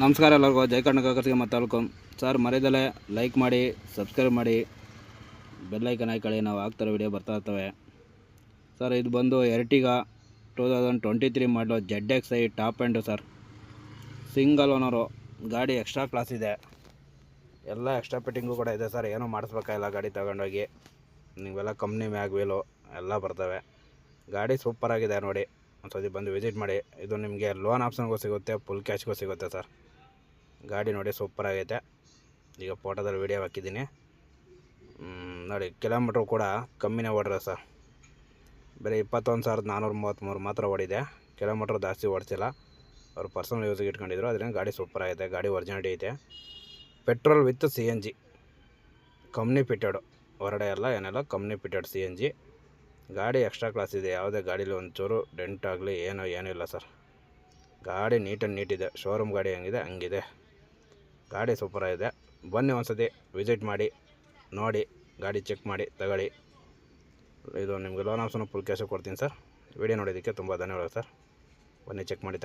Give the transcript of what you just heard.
ನಮಸ್ಕಾರ ಎಲ್ಲರಿಗೂ, ಜೈ ಕರ್ನಾಟಕ ಮತ್ತು ವೆಲ್ಕಮ್ ಸರ್ ಮರೆಯದಲ್ಲೇ ಲೈಕ್ ಮಾಡಿ ಸಬ್ಸ್ಕ್ರೈಬ್ ಮಾಡಿ ಬೆಲ್ಲೈಕನ್ ಹಾಕೊಳ್ಳಿ, ನಾವು ಹಾಕ್ತಾರೆ ವಿಡಿಯೋ ಬರ್ತಾ ಇರ್ತವೆ. ಸರ್, ಇದು ಬಂದು Ertiga two thousand twenty three ಮಾಡಲು Z X I top end sir. Single owner ಗಾಡಿ ಎಕ್ಸ್ಟ್ರಾ ಕ್ಲಾಸ್ ಇದೆ. ಎಲ್ಲ ಎಕ್ಸ್ಟ್ರಾ ಫಿಟ್ಟಿಂಗು ಕೂಡ ಇದೆ ಸರ್. ಏನೂ ಮಾಡಿಸ್ಬೇಕಾಗಿಲ್ಲ ಗಾಡಿ ತಗೊಂಡೋಗಿ. ನೀವೆಲ್ಲ ಕಂಪ್ನಿ ಮ್ಯಾಗ್ ವೀಲು ಎಲ್ಲ ಬರ್ತವೆ. ಗಾಡಿ ಸೂಪರಾಗಿದೆ ನೋಡಿ. ಒಂದ್ಸತಿ ಬಂದು ವಿಸಿಟ್ ಮಾಡಿ. ಇದು ನಿಮಗೆ ಲೋನ್ ಆಪ್ಷನ್ಗೂ ಸಿಗುತ್ತೆ ಫುಲ್ ಕ್ಯಾಶ್ಗೂ ಸಿಗುತ್ತೆ ಸರ್ ಗಾಡಿ ನೋಡಿ ಸೂಪರ್ ಆಗೈತೆ. ಈಗ ಫೋಟೋದಲ್ಲಿ ವೀಡಿಯೋ ಹಾಕಿದ್ದೀನಿ. ನೋಡಿ ಕಿಲೋಮೀಟ್ರು ಕೂಡ ಕಮ್ಮಿನೇ ಓಡಿರೋ ಸರ್ ಬರೀ ಇಪ್ಪತ್ತೊಂದು ಸಾವಿರದ ನಾನ್ನೂರ ಮೂವತ್ತ್ಮೂರು ಮಾತ್ರ ಓಡಿದೆ. ಕಿಲೋಮೀಟ್ರ್ ಜಾಸ್ತಿ ಓಡಿಸಿಲ್ಲ. ಅವ್ರು ಪರ್ಸನಲ್ ಯೂಸಿಗೆ ಇಟ್ಕೊಂಡಿದ್ರು. ಅದರಿಂದ ಗಾಡಿ ಸೂಪರ್ ಆಗೈತೆ. ಗಾಡಿ ಒರಿಜಿನಾಲಿಟಿ ಐತೆ. Petrol with C N G company fitted ಹೊರಡೆ ಎಲ್ಲ ಏನೆಲ್ಲ company fitted C N G ಗಾಡಿ ಎಕ್ಸ್ಟ್ರಾ ಕ್ಲಾಸ್ ಇದೆ, ಯಾವುದೇ ಗಾಡೀಲಿ ಒಂಚೂರು ಡೆಂಟ್ ಆಗಲಿ, ಏನೋ, ಏನೂ ಇಲ್ಲ ಸರ್. ಗಾಡಿ ನೀಟ್ ಆ್ಯಂಡ್ ನೀಟಿದೆ ಶೋರೂಮ್ ಗಾಡಿ ಹೆಂಗಿದೆ, ಹಂಗಿದೆ. ಗಾಡಿ ಸೂಪರಾಗಿದೆ ಬನ್ನಿ ಒಂದು ಸತಿ ವಿಸಿಟ್ ಮಾಡಿ, ನೋಡಿ, ಗಾಡಿ ಚೆಕ್ ಮಾಡಿ, ತಗೊಳ್ಳಿ. ಇದು ನಿಮಗೆ ಲೋನ್ ಆಪ್ಷನ್ ಫುಲ್ ಕ್ಯಾಶು ಕೊಡ್ತೀನಿ ಸರ್. ವಿಡಿಯೋ ನೋಡಿದ್ದಕ್ಕೆ ತುಂಬ ಧನ್ಯವಾದ ಸರ್. ಬನ್ನಿ ಚೆಕ್ ಮಾಡಿ